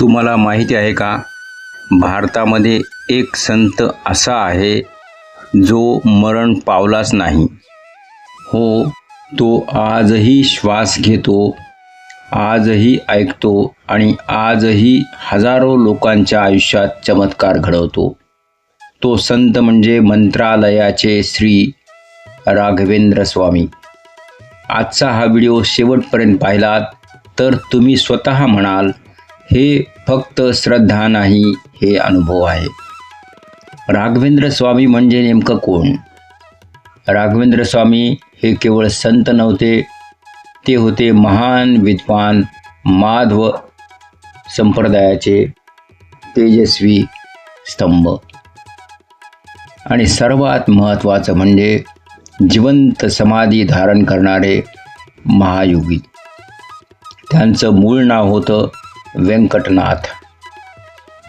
तुम्हाला माहिती आहे का? भारतामध्ये एक संत असा आहे जो मरण पावलाच नाही. हो तो आजही श्वास घेतो आजही ऐकतो आणि आजही हजारो लोकांच्या आयुष्यात चमत्कार घडवतो. तो संत म्हणजे मंत्रालयाचे श्री राघवेंद्र स्वामी. आजचा हा व्हिडिओ शेवटपर्यंत पाहिलात तर तुम्ही स्वतः म्हणाल हे फक्त श्रद्धा नाही हे अनुभव आहे. राघवेंद्र स्वामी म्हणजे नेमकं कोण? राघवेंद्र स्वामी हे केवळ संत नव्हते ते होते महान विद्वान माधव संप्रदायाचे तेजस्वी स्तंभ. आणि सर्वात महत्त्वाचं म्हणजे जिवंत समाधी धारण करणारे महायोगी. त्यांचं मूळ नाव होतं व्यंकटनाथ.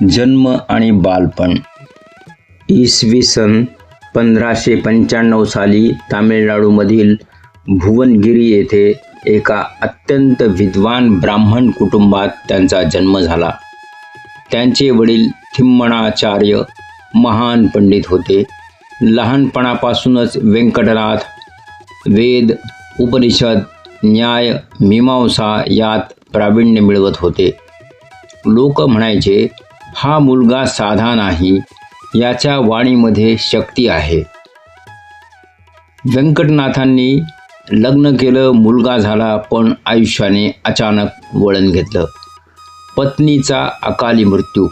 जन्म आणि बालपण. इसवी सन पंधराशे पंच्याण्णव साली तामिळनाडूमधील भुवनगिरी येथे एका अत्यंत विद्वान ब्राह्मण कुटुंबात त्यांचा जन्म झाला. त्यांचे वडील थिम्मणाचार्य महान पंडित होते. लहानपणापासूनच व्यंकटनाथ वेद उपनिषद न्याय मीमांसा यात प्रावीण्य मिळवत होते. लोक म्हणायचे हा मुलगा साधा नाही याच्या वाणीमध्ये शक्ती आहे. व्यंकटनाथांनी लग्न केलं मुलगा झाला पण आयुष्याने अचानक वळण घेतलं. पत्नीचा अकाली मृत्यू.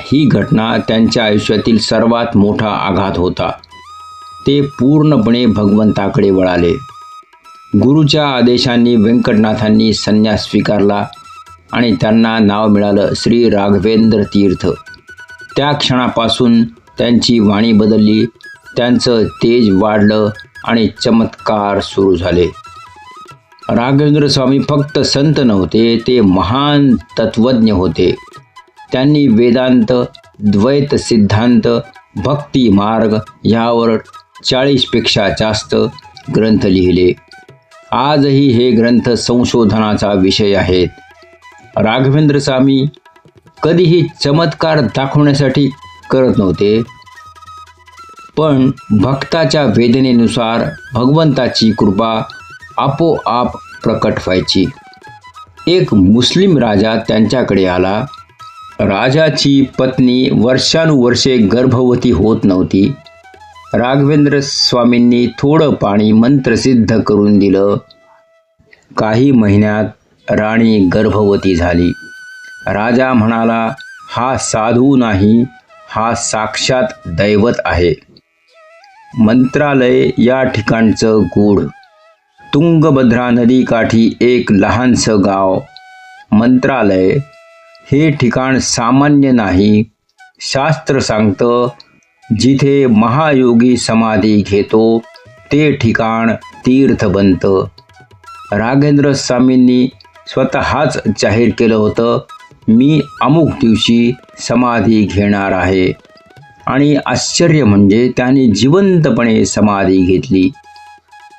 ही घटना त्यांच्या आयुष्यातील सर्वात मोठा आघात होता. ते पूर्णपणे भगवंताकडे वळाले. गुरुच्या आदेशांनी व्यंकटनाथांनी संन्यास स्वीकारला. आणि त्यांना नाव मिळालं श्री राघवेंद्र तीर्थ. त्या क्षणापासून त्यांची वाणी बदलली त्यांचं तेज वाढलं आणि चमत्कार सुरू झाले. राघवेंद्र स्वामी फक्त संत नव्हते ते महान तत्वज्ञ होते. त्यांनी वेदांत द्वैत सिद्धांत भक्ती मार्ग यावर चाळीसपेक्षा जास्त ग्रंथ लिहिले. आजही हे ग्रंथ संशोधनाचा विषय आहेत. राघवेंद्र स्वामी कधीही चमत्कार दाखवण्यासाठी करत नव्हते. पण भक्ताच्या वेदनेनुसार भगवंताची कृपा आपोआप प्रकट व्हायची. एक मुस्लिम राजा त्यांच्याकडे आला. राजाची पत्नी वर्षानुवर्षे गर्भवती होत नव्हती. राघवेंद्र स्वामींनी थोडं पाणी मंत्रसिद्ध करून दिलं. काही महिन्यात राणी गर्भवती झाली. राजा म्हणाला हा साधू नाही हा साक्षात दैवत आहे. मंत्रालय या ठिकाणचं गूढ. तुंगभद्रा नदीकाठी एक लहानसं गाव. मंत्रालय हे ठिकाण सामान्य नाही. शास्त्र सांगतं जिथे महायोगी समाधी घेतो ते ठिकाण तीर्थ बनतं. राघेंद्र स्वामींनी स्वतःच जाहीर केलं होतं मी अमुक दिवशी समाधी घेणार आहे. आणि आश्चर्य म्हणजे त्याने जिवंतपणे समाधी घेतली.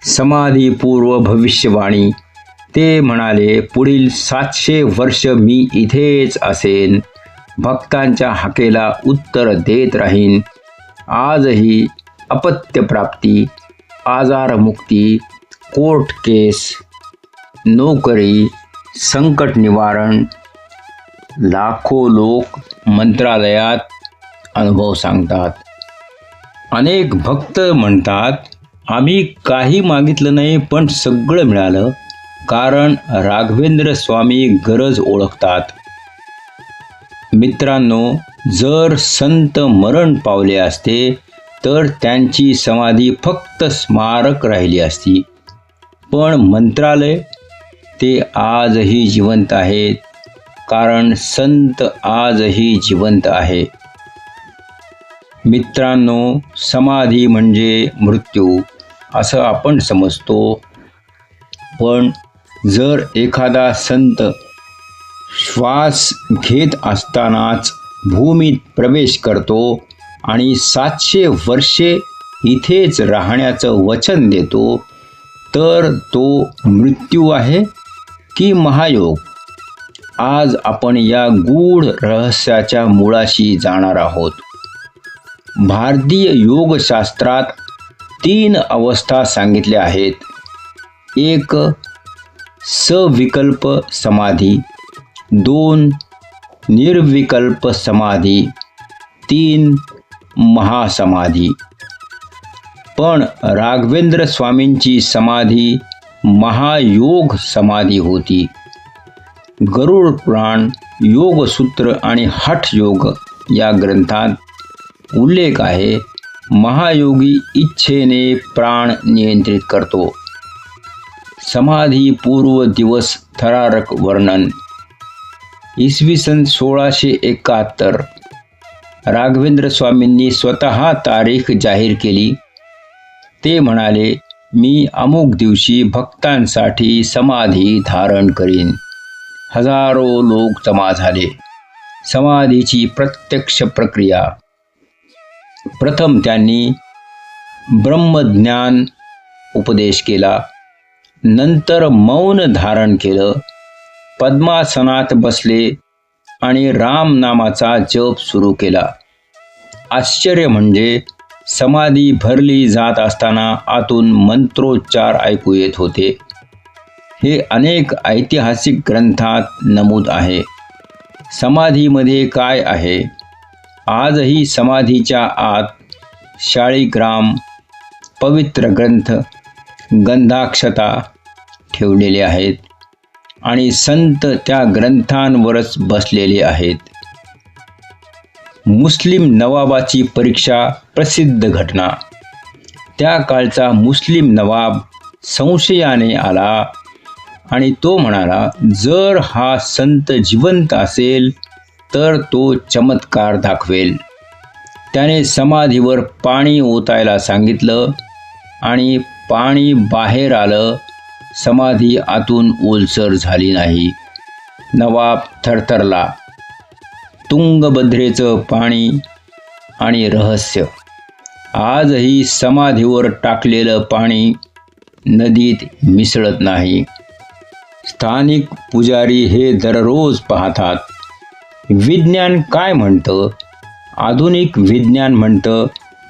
समाधीपूर्व भविष्यवाणी. ते म्हणाले पुढील सातशे वर्ष मी इथेच असेन. भक्तांच्या हाकेला उत्तर देत राहीन. आजही अपत्यप्राप्ती आजारमुक्ती कोर्ट केस नोकरी संकट निवारण लाखो लोक मंत्रालयात अनुभव सांगतात. अनेक भक्त म्हणतात आम्ही काही मागितलं नाही पण सगळं मिळालं कारण राघवेंद्र स्वामी गरज ओळखतात. मित्रांनो जर संत मरण पावले असते तर त्यांची समाधी फक्त स्मारक राहिली असती. पण मंत्रालय ते आजही जिवंत आहेत. कारण संत आजही जिवंत आहे. मित्रांनो समाधी म्हणजे मृत्यू असं आपण समजतो. पण जर एखादा संत श्वास घेत असतानाच भूमीत प्रवेश करतो आणि सातशे वर्षे इथेच राहण्याचं वचन देतो तर तो मृत्यू आहे. की महायोग. आज आपण या गूढ रहस्याच्या मुळाशी जाणार आहोत. भारतीय योगशास्त्रात तीन अवस्था सांगितल्या आहेत. एक सविकल्प समाधी. दोन निर्विकल्प समाधी. तीन महासमाधी. पण राघवेंद्र स्वामींची समाधी महायोग समाधी होती. गरुड पुराण योगसूत्र आणि हठ योग या ग्रंथात उल्लेख आहे महायोगी इच्छेने प्राण नियंत्रित करतो. समाधी पूर्व दिवस थरारक वर्णन. इसवी सन सोळाशे एकाहत्तर. राघवेंद्र स्वामींनी स्वतः तारीख जाहीर केली. ते म्हणाले मी अमुक दिवशी भक्तांसाठी समाधी धारण करीन. हजारो लोक जमा झाले. समाधीची प्रत्यक्ष प्रक्रिया. प्रथम त्यांनी ब्रह्मज्ञान उपदेश केला. नंतर मौन धारण केलं. पद्मासनात बसले आणि राम नामाचा जप सुरू केला. आश्चर्य म्हणजे समाधी भरली जात असताना आतून मंत्रोच्चार ऐकू येत होते. हे अनेक ऐतिहासिक ग्रंथात नमूद आहे. समाधीमध्ये काय आहे? आजही समाधीच्या आत शाळीग्राम पवित्र ग्रंथ गंधाक्षता ठेवलेले आहेत आणि संत त्या ग्रंथांवरच बसलेले आहेत. मुस्लिम नवाबाची परीक्षा प्रसिद्ध घटना. त्या काळचा मुस्लिम नवाब संशयाने आला आणि तो म्हणाला जर हा संत जिवंत असेल तर तो चमत्कार दाखवेल. त्याने समाधीवर पाणी ओतायला सांगितलं आणि पाणी बाहेर आलं. समाधी आतून ओलसर झाली नाही. नवाब थरथरला तुंगभद्रेचं पाणी आणि रहस्य. आजही समाधीवर टाकलेलं पाणी नदीत मिसळत नाही. स्थानिक पुजारी हे दररोज पाहतात. विज्ञान काय म्हणतं? आधुनिक विज्ञान म्हणतं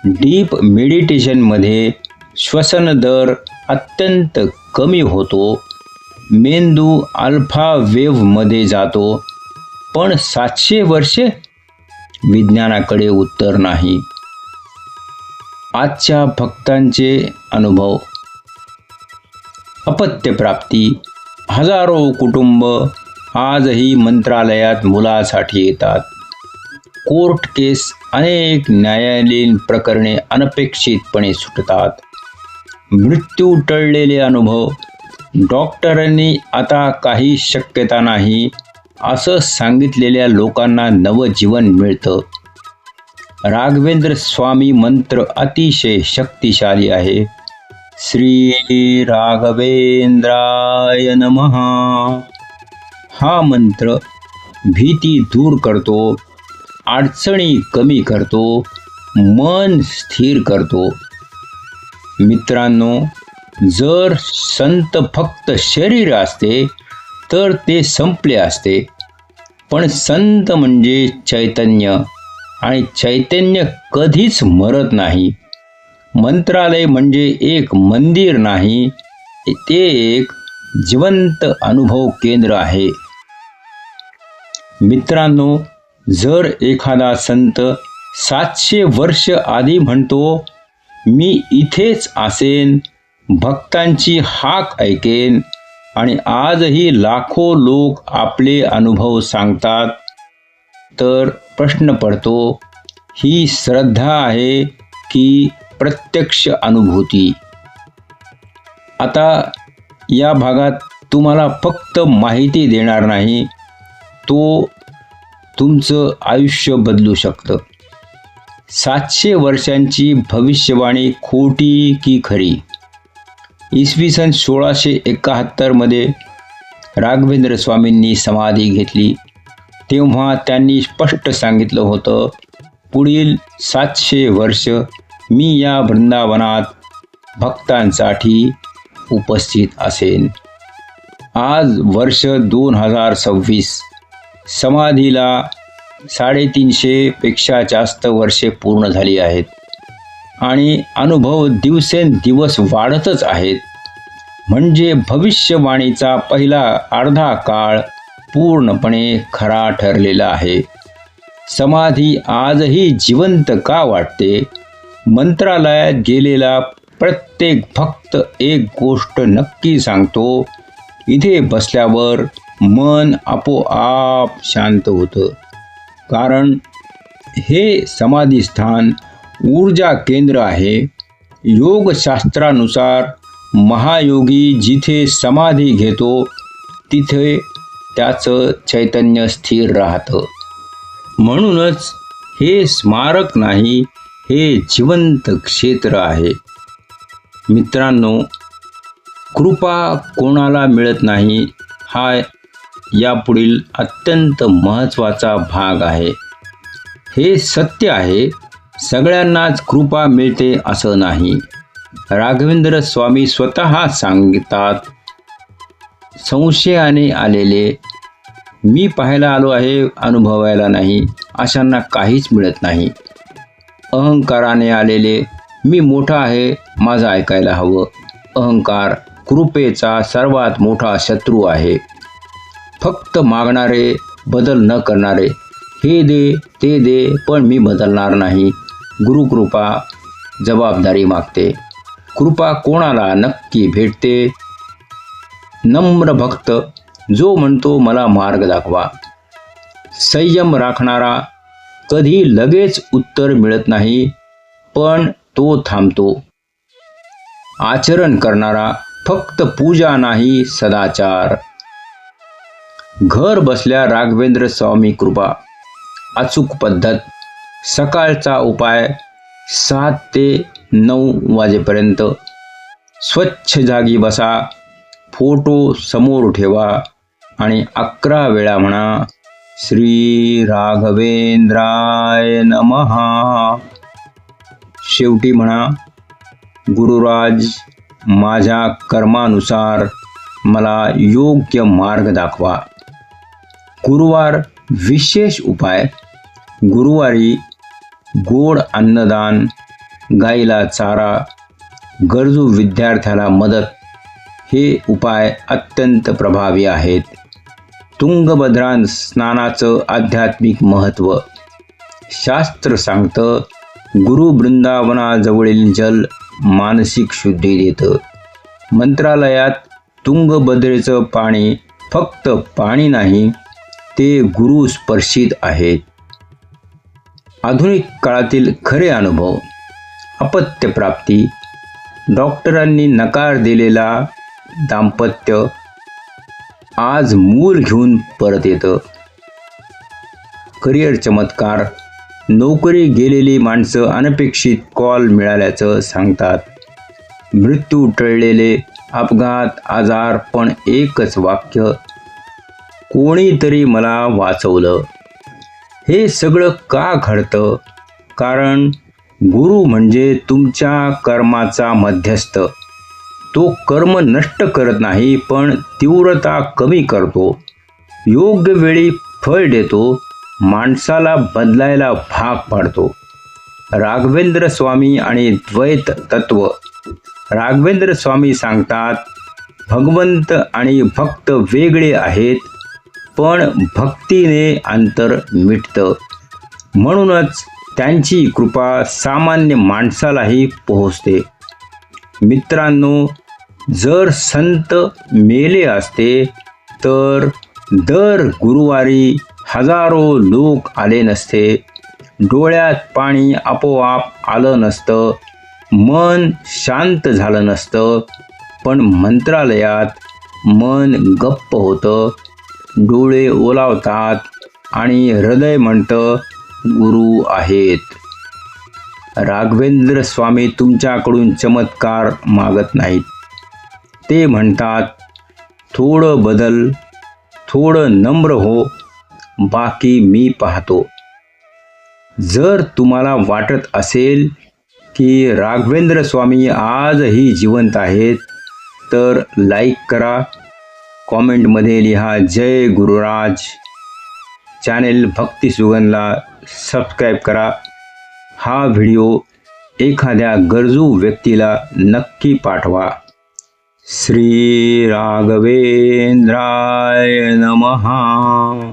डीप मेडिटेशनमध्ये श्वसन दर अत्यंत कमी होतो. मेंदू अल्फा वेव्हमध्ये जातो. पण सातशे वर्षे विज्ञानाकडे उत्तर नाही. आजच्या भक्तांचे अनुभव. अपत्यप्राप्ती हजारो कुटुंब आजही मंत्रालयात मुलासाठी येतात. कोर्ट केस अनेक न्यायालयीन प्रकरणे अनपेक्षितपणे सुटतात. मृत्यू टळलेले अनुभव. डॉक्टरांनी आता काही शक्यता नाही. असं सांगितलेल्या लोकांना नवजीवन मिळतं. राघवेंद्र स्वामी मंत्र अतिशय शक्तिशाली आहे. श्री राघवेंद्राय नमः. हा मंत्र भीती दूर करतो अडचणी कमी करतो मन स्थिर करतो. मित्रांनो जर संत फक्त शरीर असते तर ते संपले असते. पण संत म्हणजे चैतन्य. आणि चैतन्य कधीच मरत नाही. मंत्रालय म्हणजे एक मंदिर नाही ते एक जिवंत अनुभव केंद्र आहे. मित्रांनो जर एखादा संत सातशे वर्ष आधी म्हणतो मी इथेच असेन भक्तांची हाक ऐकेन आणि आजही लाखो लोक आपले अनुभव सांगतात. तर प्रश्न पडतो ही श्रद्धा आहे की प्रत्यक्ष अनुभूती? आता या भागात तुम्हाला फक्त माहिती देणार नाही तो तुमचं आयुष्य बदलू शकतं. सातशे वर्षांची भविष्यवाणी खोटी की खरी? इसवी सन सोळाशे एकाहत्तरमध्ये राघवेंद्र स्वामींनी समाधी घेतली. तेव्हा त्यांनी स्पष्ट सांगितलं होतं पुढील सातशे वर्ष मी या वृंदावनात भक्तांसाठी उपस्थित असेन. आज वर्ष दोन हजार सव्वीस. समाधीला साडेतीनशेपेक्षा जास्त वर्षे पूर्ण झाली आहेत. आणि अनुभव दिवसेंदिवस वाढतच आहेत. म्हणजे भविष्यवाणीचा पहिला अर्धा काळ पूर्णपणे खरा ठरलेला आहे. समाधी आजही जिवंत का वाटते? मंत्रालयात गेलेला प्रत्येक भक्त एक गोष्ट नक्की सांगतो. इथे बसल्यावर मन आपोआप शांत होतं. कारण हे समाधीस्थान ऊर्जा केंद्र आहे. योगशास्त्रानुसार महायोगी जिथे समाधी घेतो तिथे त्याचं चैतन्य स्थिर राहतं. म्हणूनच हे स्मारक नाही हे जिवंत क्षेत्र आहे. मित्रांनो कृपा कोणाला मिळत नाही हा यापुढील अत्यंत महत्त्वाचा भाग आहे. हे सत्य आहे सगळ्यांनाच कृपा मिळते असं नाही. राघवेंद्र स्वामी स्वतः सांगतात संशयाने आलेले मी पाहायला आलो आहे अनुभवायला नाही अशांना काहीच मिळत नाही. अहंकाराने आलेले मी मोठा आहे माझं ऐकायला हवं. अहंकार कृपेचा सर्वात मोठा शत्रू आहे. फक्त मागणारे बदल न करणारे हे दे ते दे पण मी बदलणार नाही. गुरुकृपा जबाबदारी मागते. कृपा कोणाला नक्की भेटते? नम्र भक्त जो म्हणतो मला मार्ग दाखवा. संयम राखणारा कधी लगेच उत्तर मिळत नाही पण तो थांबतो. आचरण करणारा फक्त पूजा नाही सदाचार. घर बसल्या राघवेंद्र स्वामी कृपा. अचूक पद्धत. सकाळचा उपाय सात ते नऊ वाजेपर्यंत. स्वच्छ जागी बसा फोटो समोर ठेवा आणि अकरा वेळा म्हणा श्री राघवेंद्राय नमहा शेवटी म्हणा गुरुराज माझ्या कर्मानुसार मला योग्य मार्ग दाखवा. गुरुवार विशेष उपाय गुरुवारी गोड अन्नदान गाईला चारा गरजू विद्यार्थ्याला मदत हे उपाय अत्यंत प्रभावी आहेत. तुंगभद्रा स्नानाचं आध्यात्मिक महत्त्व. शास्त्र सांगतं गुरु वृंदावनाजवळील जल मानसिक शुद्धी देतं. मंत्रालयात तुंगभद्रेचं पाणी फक्त पाणी नाही ते गुरुस्पर्शित आहेत. आधुनिक काळातील खरे अनुभव अपत्यप्राप्ती डॉक्टरांनी नकार दिलेला दाम्पत्य आज मूल घेऊन परत येतं. करिअर चमत्कार नोकरी गेलेली माणसं अनपेक्षित कॉल मिळाल्याचं सांगतात. मृत्यू टळलेले अपघात आजार पण एकच वाक्य कोणीतरी मला वाचवलं. हे सगळं का घडतं? कारण गुरु म्हणजे तुमच्या कर्माचा मध्यस्थ. तो कर्म नष्ट करत नाही पण तीव्रता कमी करतो. योग्य वेळी फळ देतो माणसाला बदलायला भाग पाडतो. राघवेंद्र स्वामी आणि द्वैत तत्व. राघवेंद्र स्वामी सांगतात भगवंत आणि भक्त वेगळे आहेत पण भक्तीने अंतर मिटतं. म्हणूनच त्यांची कृपा सामान्य माणसालाही पोहोचते. मित्रांनो जर संत मेले असते तर दर गुरुवारी हजारो लोक आले नसते. डोळ्यात पाणी आपोआप आलं नसतं. मन शांत झालं नसतं. पण मंत्रालयात मन गप्प होतं. डोळे ओलावतात आणि हृदय म्हणतं गुरु आहेत. राघवेंद्र स्वामी तुमच्याकडून चमत्कार मागत नाहीत. ते म्हणतात थोडं बदल थोडं नम्र हो बाकी मी पाहतो. जर तुम्हाला वाटत असेल की राघवेंद्र स्वामी आजही जिवंत आहेत तर लाईक करा कॉमेंटमध्ये लिहा जय गुरुराज. चॅनेल भक्ती सुगंधला सबस्क्राईब करा. हा व्हिडिओ एखाद्या गरजू व्यक्तीला नक्की पाठवा. श्री राघवेंद्राय नमहा